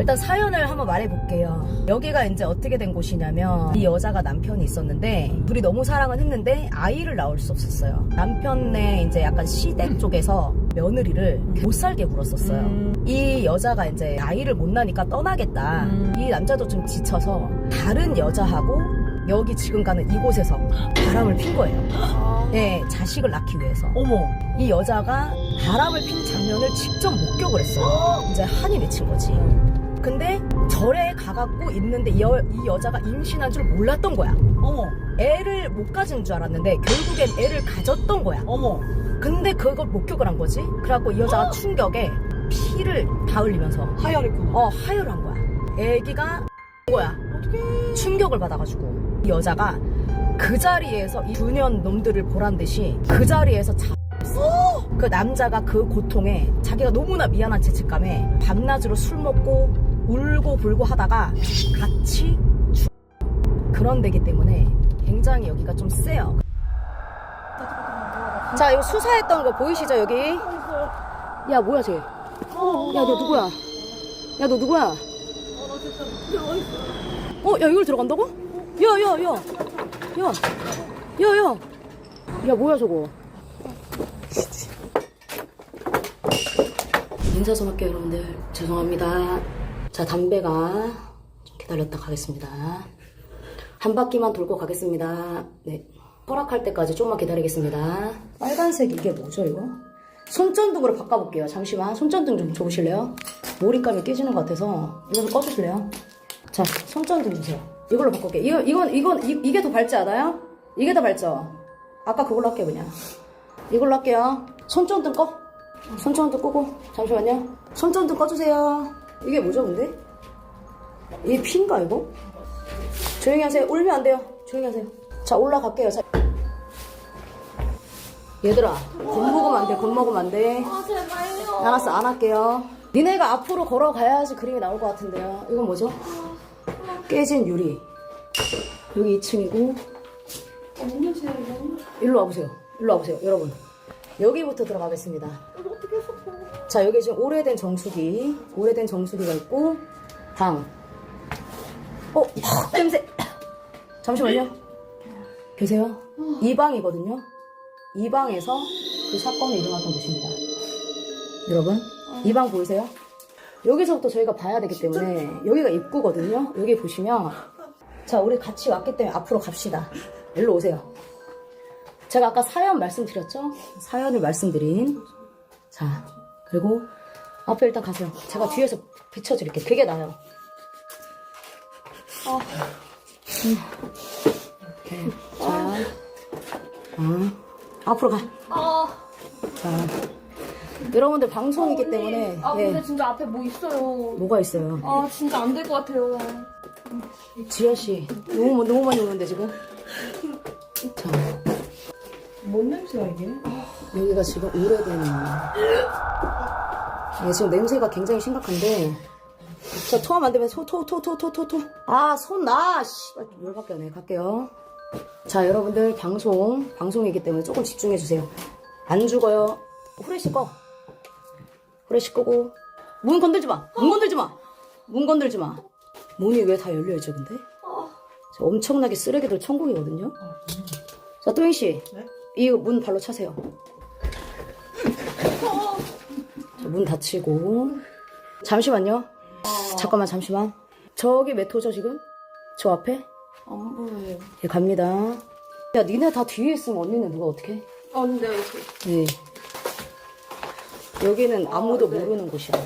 일단 사연을 한번 말해볼게요. 여기가 이제 어떻게 된 곳이냐면 이 여자가 남편이 있었는데 둘이 너무 사랑은 했는데 아이를 낳을 수 없었어요. 남편의 이제 약간 시댁 쪽에서 며느리를 못 살게 굴었었어요. 음. 이 여자가 이제 아이를 못 낳으니까 떠나겠다. 음. 이 남자도 좀 지쳐서 다른 여자하고 여기 지금 가는 이곳에서 바람을 핀 거예요. 네, 자식을 낳기 위해서. 어머. 이 여자가 바람을 핀 장면을 직접 목격을 했어요. 이제 한이 맺힌 거지. 근데 절에 가갖고 있는데 이, 여, 이 여자가 임신한 줄 몰랐던 거야. 어머. 애를 못 가진 줄 알았는데 결국엔 애를 가졌던 거야. 어머. 근데 그걸 목격을 한 거지. 그래갖고 이 여자가 충격에 피를 다 흘리면서 하혈했구나. 어 하혈을 한 거야. 애기가 거야. 어떡해. 충격을 받아가지고 이 여자가 그 자리에서 이 두년 놈들을 보란 듯이 그 자리에서 자. 그 남자가 그 고통에 자기가 너무나 미안한 죄책감에 밤낮으로 술 먹고 울고 불고 하다가 같이 죽 그런 데기 때문에 굉장히 여기가 좀 세요. 자 이거 수사했던 거 보이시죠 여기? 야 뭐야 쟤? 야 너 누구야? 야 너 누구야? 어, 야, 이걸 들어간다고? 야, 야, 야. 야. 야, 야. 야, 뭐야, 저거. 인사 좀 할게요, 여러분들. 죄송합니다. 자, 담배가 좀 기다렸다 가겠습니다. 한 바퀴만 돌고 가겠습니다. 네. 허락할 때까지 좀만 기다리겠습니다. 빨간색 이게 뭐죠, 이거? 손전등으로 바꿔볼게요. 잠시만. 손전등 좀 줘보실래요? 몰입감이 깨지는 것 같아서 이거 좀 꺼주실래요? 자, 손전등 주세요. 이걸로 바꿀게요. 이거, 이건, 이건, 이, 이게 더 밝지 않아요? 이게 더 밝죠? 아까 그걸로 할게요, 그냥. 이걸로 할게요. 손전등 꺼. 손전등 끄고. 잠시만요. 손전등 꺼주세요. 이게 뭐죠, 근데? 이게 피인가, 이거? 조용히 하세요. 울면 안 돼요. 조용히 하세요. 자, 올라갈게요. 자. 얘들아, 겁먹으면 안 돼, 겁먹으면 안 돼. 아 제발요. 알았어, 안 할게요. 니네가 앞으로 걸어가야지 그림이 나올 것 같은데요. 이건 뭐죠? 깨진 유리. 여기 2층이고. 언니 제발. 일로 와보세요. 일로 와보세요, 여러분. 여기부터 들어가겠습니다. 어떻게 했어? 자, 여기 지금 오래된 정수기. 오래된 정수기가 있고, 방. 어, 헉, 냄새. 잠시만요. 계세요? 이 방이거든요. 이 방에서 그 사건이 일어났던 곳입니다. 여러분, 이 방 보이세요? 여기서부터 저희가 봐야 되기 때문에 여기가 입구거든요. 여기 보시면 자, 우리 같이 왔기 때문에 앞으로 갑시다. 일로 오세요. 제가 아까 사연 말씀드렸죠? 사연을 말씀드린 자, 그리고 앞에 일단 가세요. 제가 뒤에서 비춰드릴게요. 그게 나아요. 음. 이렇게. 자, 아, 앞으로 가. 아, 자, 여러분들 방송이기 때문에 아 예, 근데 진짜 앞에 뭐 있어요. 뭐가 있어요? 아 진짜 안 될 것 같아요. 지현 씨, 너무 너무 많이 오는데 지금. 자, 뭔 냄새야, 이게? 여기가 지금 오래된. 네, 지금 냄새가 굉장히 심각한데. 자, 토하면 안 되면 소, 토, 토, 토, 토, 토, 토. 아, 손 나! 씨, 열받게 하네. 갈게요. 자, 여러분들, 방송, 방송이기 때문에 조금 집중해 주세요. 안 죽어요. 후레쉬 꺼. 후레쉬 끄고. 문 건들지 마! 문 건들지 마! 문 건들지 마! 문이 왜 다 열려 있죠, 근데? 자, 엄청나게 쓰레기들 천국이거든요? 자, 또잉 씨. 네? 이 문 발로 차세요. 자, 문 닫히고. 잠시만요. 잠깐만, 잠시만. 저기 메토죠, 지금? 저 앞에? 안 보여요. 예, 갑니다. 야, 니네 다 뒤에 있으면 언니는 누가 어떻게? 아 근데 이렇게. 네. 여기는 아무도 모르는 곳이야.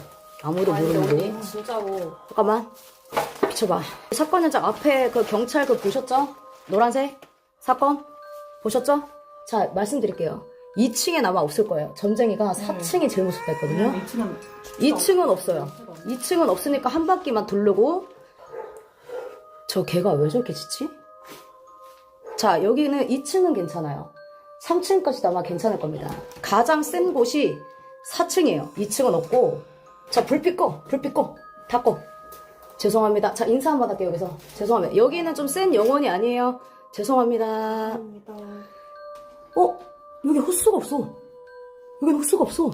아무도 모르는 곳. 진짜로. 잠깐만. 비춰봐. 사건 현장 앞에 그 경찰 그 보셨죠? 노란색? 사건? 보셨죠? 자, 말씀드릴게요. 2층엔 아마 없을 거예요. 전쟁이가 4층이 제일 무섭다 했거든요. 이 친한 2층은 없어요. 2층은 없으니까 한 바퀴만 돌르고 저 개가 왜 저렇게 짖지? 자 여기는 2층은 괜찮아요. 3층까지도 아마 괜찮을 겁니다. 가장 센 곳이 4층이에요. 2층은 없고 자 불빛 꺼 불빛 꺼 다 꺼. 죄송합니다. 자 인사 한번 할게요 여기서 죄송합니다. 여기는 좀 센 영혼이 아니에요. 죄송합니다. 어? 여기 호수가 없어. 여기 호수가 없어.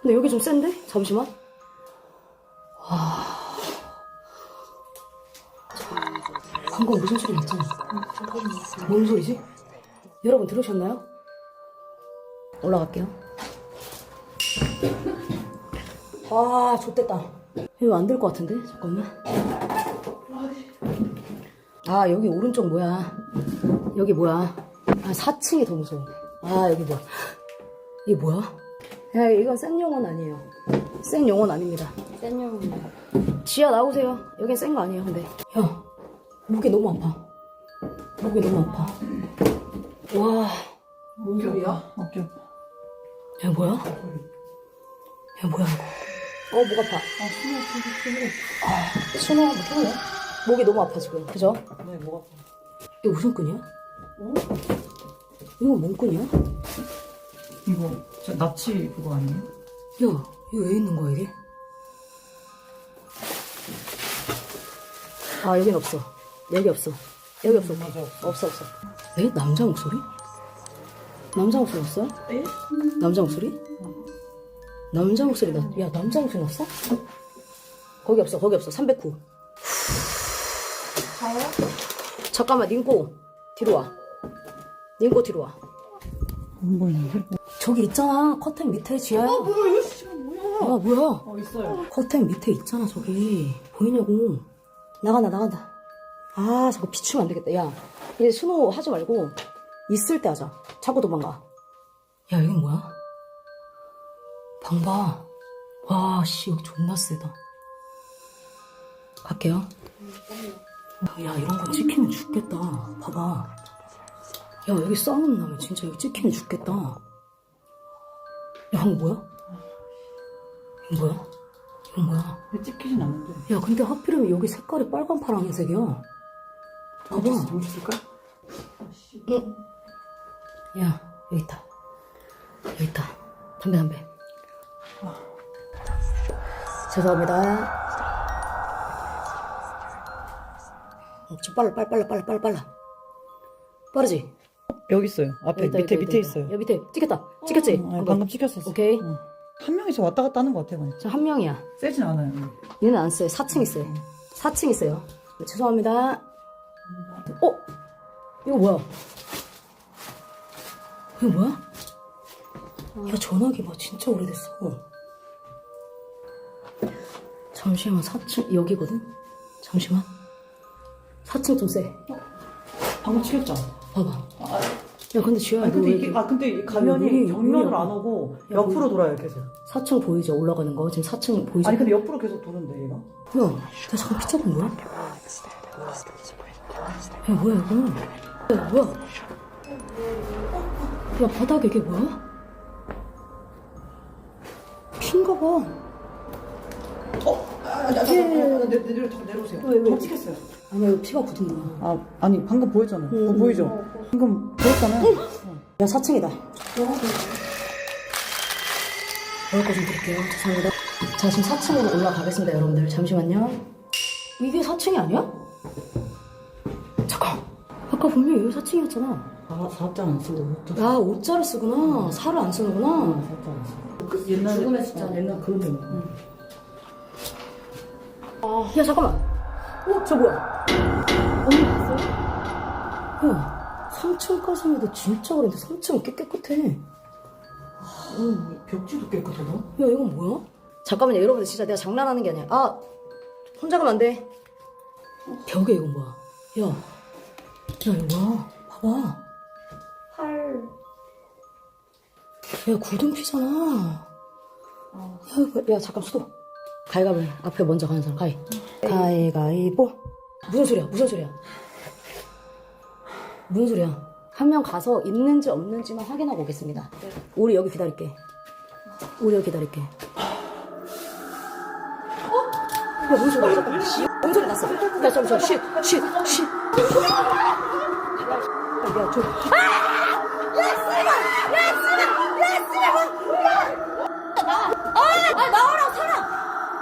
근데 여기 좀 센데? 잠시만. 와. 방금 무슨 소리 났잖아. 뭔 소리지? 여러분 들으셨나요? 올라갈게요. 와, 좋됐다. 이거 안 될 것 같은데? 잠깐만. 아, 여기 오른쪽 뭐야? 여기 뭐야? 아, 4층이 더 무서워. 아, 여기 뭐야? 이게 뭐야? 야, 이건 센 용어는 아니에요. 센 용어는 아닙니다. 센 용어는. 지하 나오세요. 여긴 센 거 아니에요, 근데. 야, 목이 너무 아파. 목이 너무 아파. 와, 목욕이야? 목욕. 야, 뭐야? 야, 뭐야, 이거. 어, 목 아파. 아, 숨어, 숨어, 숨어. 아, 숨어 한번 켜볼래? 목이 너무 아파, 지금. 그죠? 네, 목 아파. 이거 무슨 끈이야? 어? 이거 뭔 끈이야? 야, 이거, 저 납치 그거 아니에요? 이거 왜 있는 거야, 이게? 아, 여긴 없어. 여기 없어. 여기 없어. 맞아, 없어, 없어. 에? 남자 목소리? 남자 목소리 났어요? 에? 남자 목소리? 남자 목소리 나, 야, 남자 목소리 났어? 거기 없어, 거기 없어. 309. 가요? 잠깐만, 닝꼬. 뒤로 와. 닝꼬 뒤로 와. 안 보이는데? 저기 있잖아. 커튼 밑에 지하야. 어, 뭐야, 이거 뭐야? 야, 뭐야. 어, 있어요. 커튼 밑에 있잖아, 저기. 보이냐고. 나간다, 나간다. 아, 자꾸 비추면 안 되겠다. 야, 이제 순호 하지 말고, 있을 때 하자. 자꾸 도망가. 야, 여긴 뭐야? 방 봐. 와, 씨, 여기 존나 세다. 갈게요. 야, 이런 거 찍히면 죽겠다. 봐봐. 야, 여기 싸움 나면 진짜 여기 찍히면 죽겠다. 야, 이거 뭐야? 이거 뭐야? 이건 뭐야? 왜 찍히진 않는데? 야, 근데 하필이면 여기 색깔이 빨간 파란색이야. 봐봐. 보여줄까? 응. 야, 여기 있다. 여기 있다. 담배, 담배. 죄송합니다. 어, 좀 빨라, 빨라, 빨라, 빨라, 빨라. 빠르지? 여기 있어요. 앞에, 여기 있다, 밑에, 여기 있다, 밑에 여기 있다. 있어요. 여기 밑에. 찍혔다. 찍혔지? 어, 아니, 방금 찍혔었어. 오케이. 응. 한 명이서 왔다 갔다 하는 것 같아, 그냥. 저 한 명이야. 세진 않아요. 얘는 안 써요. 4층 있어요. 4층 있어요. 네, 죄송합니다. 어? 이거 뭐야? 이거 뭐야? 야, 전화기 봐. 진짜 오래됐어. 잠시만, 4층, 여기거든? 잠시만. 4층 좀 세. 방금 찍혔잖아. 봐봐. 야, 근데 아니, 너 근데 왜 이게, 아, 근데 이 가면이 눈이, 정면으로 눈이 안 오고 야, 옆으로 돌아요, 계속. 4층 보이죠? 올라가는 거. 지금 4층 보이죠? 아니, 근데 옆으로 계속 도는데, 얘가? 야, 나 잠깐 피자본 뭐야? 야, 뭐야, 이거? 야, 뭐야? 야, 바닥에 이게 뭐야? 핀가 봐. 어? 아, 아, 아, 아. 내, 내려, 다 내려오세요. 왜, 왜? 다 찍혔어요. 아니야, 이거 피가 굳은 거야. 아, 아니, 방금 보였잖아요. 응, 그거 응. 보이죠? 방금 보였잖아 요. 야, 4층이다. 먹을 거좀 드릴게요. 죄송합니다. 자, 지금 4층으로 올라가겠습니다, 여러분들. 잠시만요. 이게 4층이 아니야? 잠깐. 아까 분명히 여기 4층이었잖아. 아, 사업장 안 쓰고. 아, 5자를 쓰구나. 4를 안 쓰는구나. 사업장 안 쓰고. 그 옛날에. 죽음의 숫자. 어, 옛날 그런 거. 야, 잠깐만. 어, 저 뭐야? 언니 봤어요? 야, 3층까지 해도 진짜 그런데 3층은 꽤 깨끗해. 어, 벽지도 깨끗하다. 야, 이건 뭐야? 잠깐만요, 여러분들 진짜 내가 장난하는 게 아니야. 아, 혼자 가면 안 돼. 벽에 이건 뭐야? 야, 야, 이거 뭐야? 봐봐. 팔. 야, 굳은 피잖아. 야, 이거- 야, 잠깐 수도. 가위가위 앞에 먼저 가는 사람 가위. 가위가위보. 무슨 소리야? 무슨 소리야? 무슨 소리야? 한 명 가서 있는지 없는지만 확인하고 오겠습니다. 우리 여기 기다릴게. 우리 여기 기다릴게. 어? 야, 뭔 소리야? 뭔 소리 났어? 야, 잠시만. 쉿, 쉿, 쉿. 야, 저. 아! 야, 씨발!